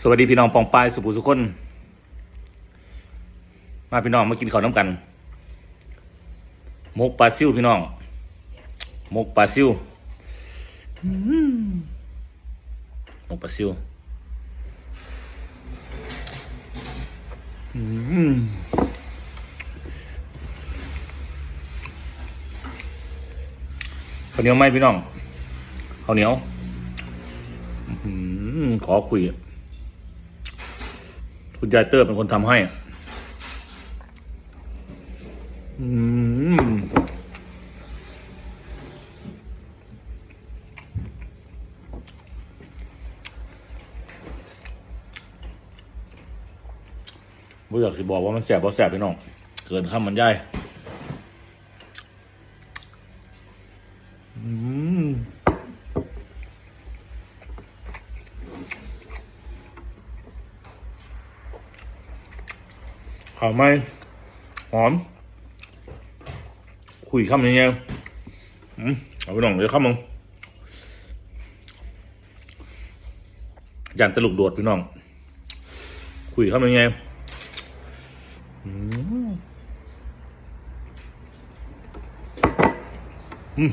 สวัสดีพี่น้องปองปายสุภูสุคน มาพี่น้องมากินข้าวน้ำกันมกปลาซิวพี่น้องมกปลาซิวมกปลาซิวข้าวเหนียวไหมพี่น้องข้าวเหนียวอื้อหือขอคุย คุณยายเตอร์เป็นคนทำให้ อืมบ่อยากสิบอกว่ามันแสบบ่แสบพี่น้อง เกินข้ามมันย่าย ข้าวไหมหอม คุยคำยังไงอืมเอาไปน้องเดี๋ยวคำมึงยันตลุกโดดพี่น้อง คุยคำยังไงอืม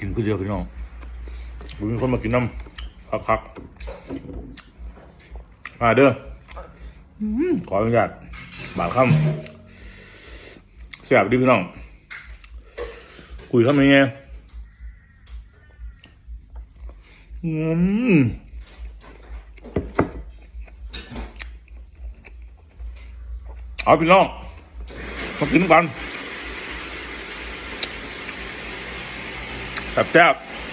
กินผู้เดียวพี่น้องมีคนมากินน้ำคักๆมาเด้ออืมขออนุญาตบาดคำเสียบดิพี่น้อง คุยคำยังไงอืมเอาพี่น้องมากินกัน แซ่บๆ